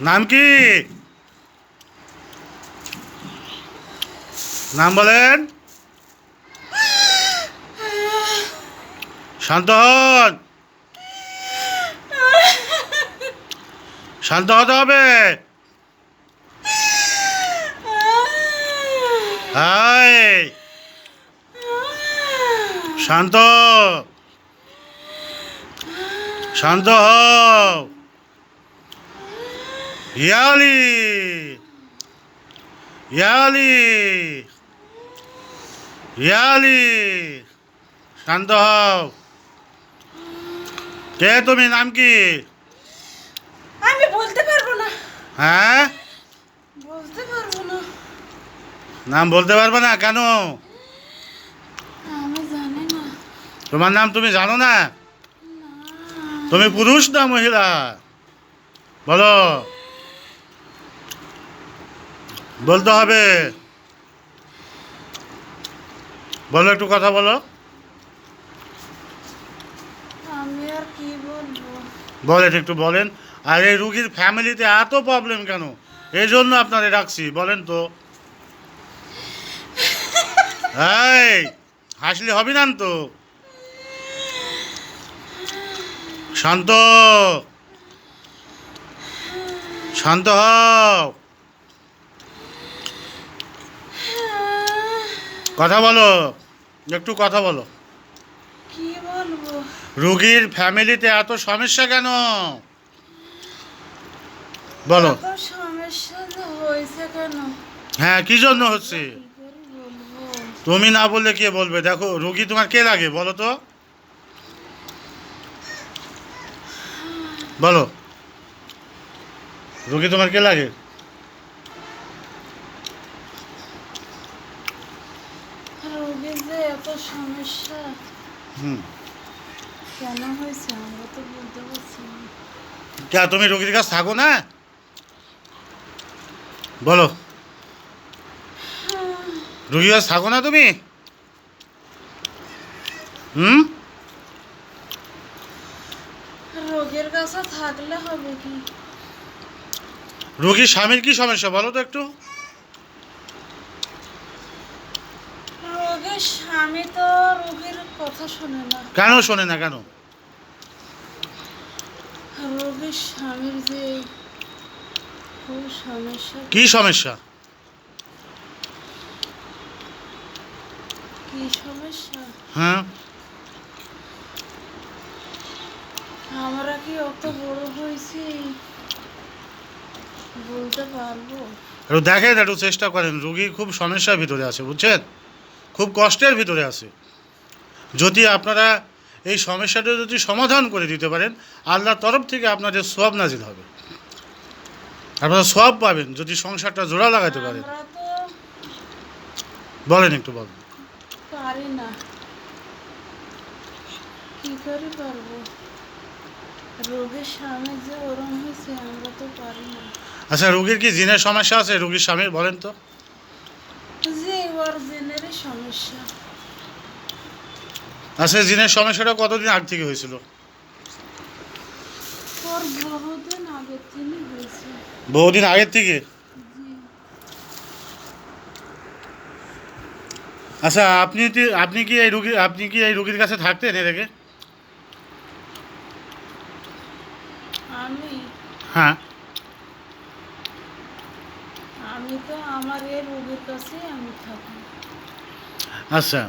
নাম কি? নাম বলেন। শান্ত হন। শান্ত হতে হবে। শান্ত। শান্ত হও। ইয়ালি ইয়ালি ইয়ালি শান্ত হও। কে তুমি নাম কি? আমি বলতে পারব না। হ্যাঁ? বলতে পারব না। নাম বলতে পারবে না কেন? আমি জানি না। তোমার নাম তুমি জানো না? তুমি পুরুষ না মহিলা? বলো। বলতে হবে। বলো একটু কথা বলো। বলেন একটু বলেন। আর এই রুগীর ফ্যামিলিতে এত প্রবলেম কেন? এই জন্য আপনারে রাখছি বলেন তো। এই হাসলে হবে না তো? শান্ত। শান্ত হও। কথা বলো। একটু কথা বলো। কি বলব? রুগীর ফ্যামিলিতে এত সমস্যা কেন? বলো। সমস্যা হয়েছে কেন? হ্যাঁ কি জন্য হচ্ছে? তুমি না বললে কে বলবে? দেখো রুগী তোমার কে লাগে বলো তো। বলো। রুগী তোমার কে লাগে রোগীর যে এত সমস্যা। হুম। কেন হয়েছে? আমরা তো বলতে পারছি না। তুমি রুগীর কাছে থাকো না? বলো। রুগীর কাছে থাকো না তুমি? হুম? রোগীর কাছে থাকলে হবে কি? রুগীর স্বামীর কি সমস্যা? বলো তো একটু। রোগীর স্বামী তো রোগীর কথা শোনে না। কেন শোনে না কেন? রোগীর স্বামীর যে খুব সমস্যা। কি সমস্যা? কি সমস্যা? হ্যাঁ। আমরা কি অত বড় হয়েছি? বলতে পারব। একটু দেখেন একটু চেষ্টা করেন। রুগী খুব সমস্যার ভিতরে আছে বুঝছেন? খুব কষ্টের ভিতরে আছে। যদি আপনারা এই সমস্যাটা যদি সমাধান করে দিতে পারেন আল্লাহর তরফ থেকে আপনাদের সব নাজিল হবে। আপনারা সব পাবেন যদি সংসারটা জোড়া লাগাতে পারেন। বলেন একটু বলেন। পারি না। কি করে পারব? রোগীর স্বামী যে ওরম হয়েছে আমরা তো পারি না। আচ্ছা রুগীর কি জিনের সমস্যা আছে? রুগীর স্বামীর বলেন তো। জেনেরই সমস্যা। আচ্ছা জিনের সমস্যাটা কতদিন আগ থেকে হয়েছিল? বহুদিন আগের থেকে? আচ্ছা আপনি আপনি কি এই রুগী আপনি কি এই রুগীর কাছে থাকতেন এর আগে? হ্যাঁ আমি তো আমার এই রোগীর কাছে আমি থাকি। আচ্ছা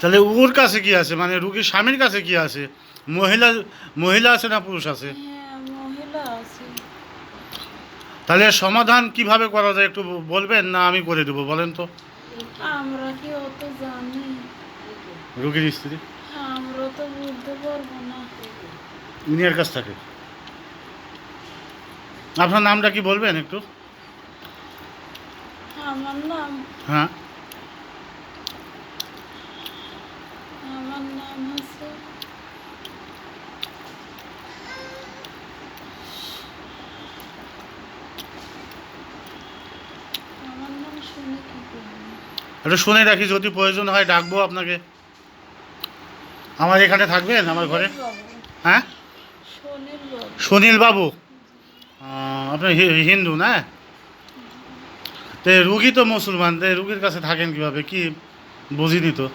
তাহলে ওর কাছে কি আছে? মানে রুগীর স্বামীর কাছে কি আছে? মহিলা মহিলা আছে না পুরুষ আছে? হ্যাঁ মহিলা আছে। তাহলে সমাধান কীভাবে করা যায় একটু বলবেন না আমি করে দেবো বলেন তো। আমরা কি অত জানি? রুগীর স্ত্রী? আমরা তো বলতে পারব না। উনি এর কাছ থাকে। আপনার নামটা কি বলবেন একটু? আমার নাম হ্যাঁ আমার নাম হচ্ছে শুনে একটু শুনে রাখি যদি প্রয়োজন হয় ডাকবো আপনাকে। আমার এখানে থাকবেন আমার ঘরে? হ্যাঁ? সুনীল বাবু আপনি হিন্দু না? তো রুগী তো মুসলমান তো রুগীর কাছে থাকেন কীভাবে? কি বুঝিনি তো।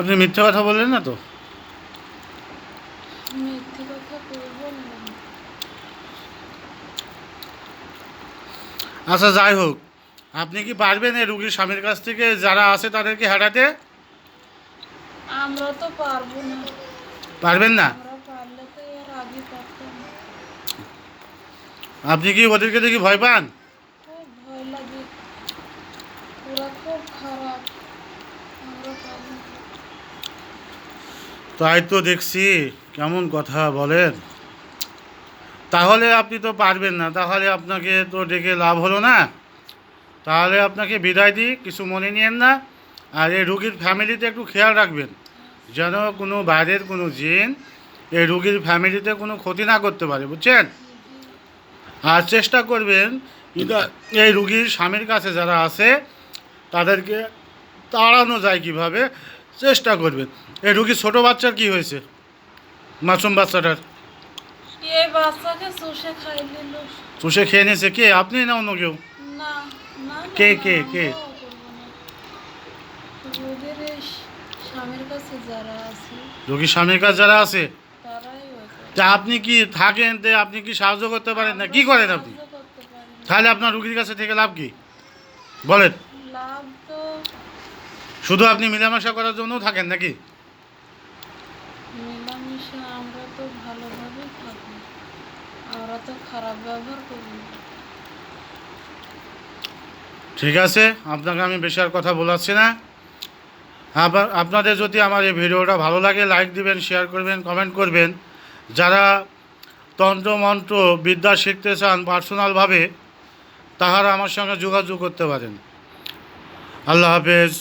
আপনি মিথ্যা কথা বললেন না তো? আচ্ছা যাই হোক। আপনি কি পারবেন এই রুগীর স্বামীর কাছ থেকে যারা আছে তাদেরকে হাঁটাতে? আমরা তো পারব না। পারবেন না আমরা পারলে তো এর আগে পারতাম আপনি কি ওদেরকে দেখি ভয় পান। তাই তো দেখছি কেমন কথা বলেন। তাহলে আপনি তো পারবেন না তাহলে আপনাকে তো ডেকে লাভ হলো না। তাহলে আপনাকে বিদায় দিই কিছু মনে নিয়েন না। আর এই রুগীর ফ্যামিলিতে একটু খেয়াল রাখবেন যেন কোনো বাইরের কোনো জিন এই রুগীর ফ্যামিলিতে কোনো ক্ষতি না করতে পারে বুঝছেন? আর চেষ্টা করবেন এই রুগীর স্বামীর কাছে যারা আছে তাদেরকে তাড়ানো যায় কীভাবে চেষ্টা করবেন। এই রুগীর ছোটো বাচ্চার কি হয়েছে? মাসুম বাচ্চাটার। চষে খেয়ে নিয়েছে কে? আপনি না অন্য কেউ? কে, কে, কে? রোগীর স্বামীর কাছে যারা আছে তা আপনি কি থাকেন তে আপনি কি সাহায্য করতে পারেন? না কি করেন আপনি। তাহলে আপনার রুগীর কাছে থেকে লাভ কি? বলেন। শুধু আপনি মিলামেশা করার জন্যও থাকেন নাকি? ঠিক আছে আপনাকে আমি বেশি আর কথা বলাচ্ছি না। আবার আপনাদের যদি আমার এই ভিডিওটা ভালো লাগে লাইক দিবেন শেয়ার করবেন কমেন্ট করবেন। যারা তন্ত্রমন্ত্র বিদ্যা শিখতে চান পার্সোনালভাবে তাহারা আমার সঙ্গে যোগাযোগ করতে পারেন। আল্লাহ হাফেজ।